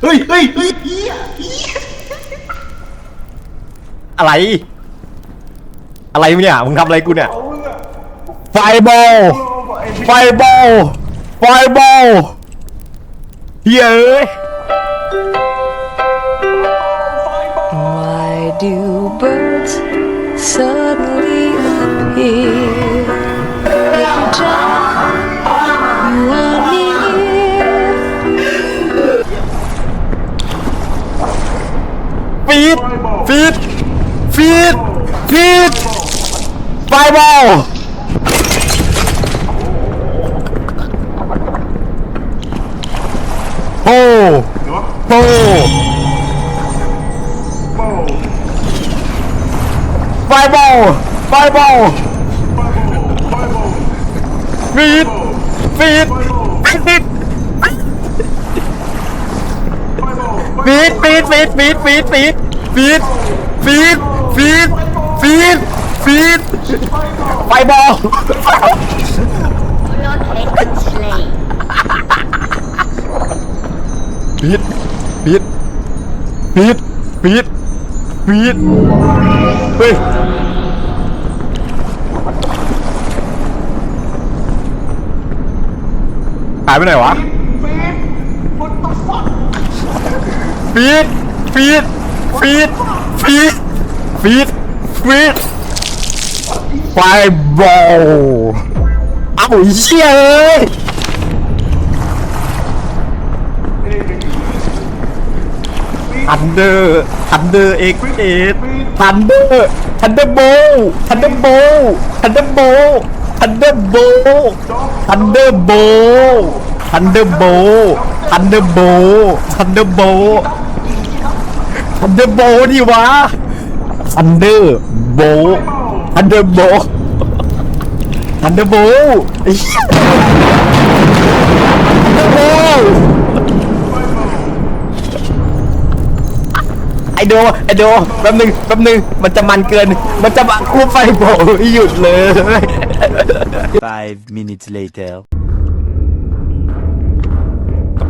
เฮ้ยเฮ้ยเฮ้ยเหี้ยอะไร อะไรเนี่ย มึงทำอะไรกูเนี่ยเอามึงอะไฟบอลไฟบอลไฟบอลเฮ้ยเอ้ย Why do birds suddenly ฟีดฟีดฟีดฟีดไฟบอลโอ้โอ้ไฟบอลไฟบอลฟีดฟีดฟีด ฟีดฟีดฟีดฟีดฟีดฟีดฟีดฟีดฟีดฟีดฟีดไฟบอล Not let slay. ฟีดฟีดฟีดฟีดฟีดเฮ้ยหายไปไหนวะ ฟีดฟีดฟีดฟีดฟีดฟีดไฟบอลเอาเชี่ยเอ้ยทันเดอร์ทันเดอร์เอ็กเอ็ดทันเดอร์ทันเดอร์โบทันเดอร์โบทันเดอร์โบทันเดอร์โบทันเดอร์โบ ทันเดอร์โบทันเดอร์โบทันเดอร์โบทันเดอร์โบดิวะทันเดอร์โบทันเดอร์โบทันเดอร์โบไอ้เหี้ยทันเดอร์โบไอโดไอโดแป๊บนึงแป๊บนึงมันจะมันเกิน มันจะมาคู่ไฟโบหยุดเลย Five minutes later.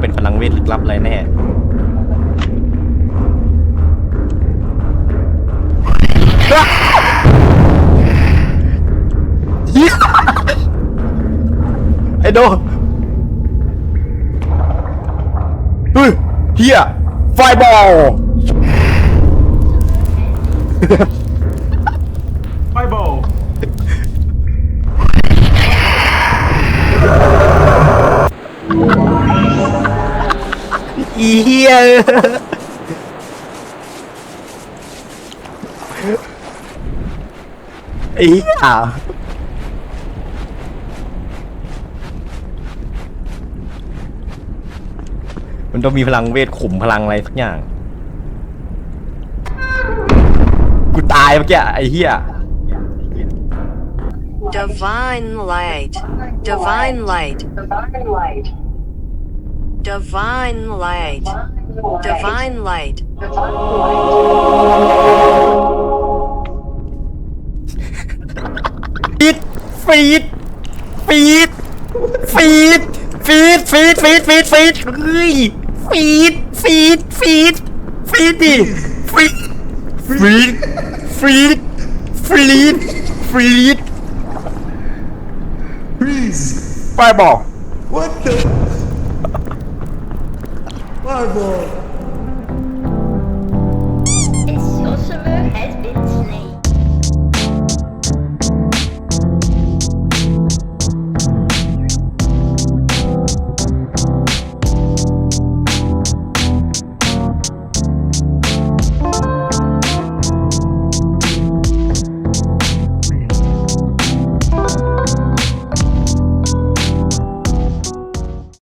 ต้องเป็นพลังเวทลึกลับอะไรแน่ไอโดเฮ้ยเฮียไฟบอล อีเฮียไอ้เหี้ยมันต้องมีพลังเวทขุมพลังอะไรสักอย่าง กูตายเมื่อกี้ไอ้เหี้ย Divine light, divine light, divine light, divine light. ฟีดฟีดฟีดฟีดฟีดฟีดฟีดฟีดฟีดเฮ้ยฟีดฟีดฟีดฟีดดิฟีดฟีดฟีดฟีดฟีด Freeze ไปบอก What the Marvel.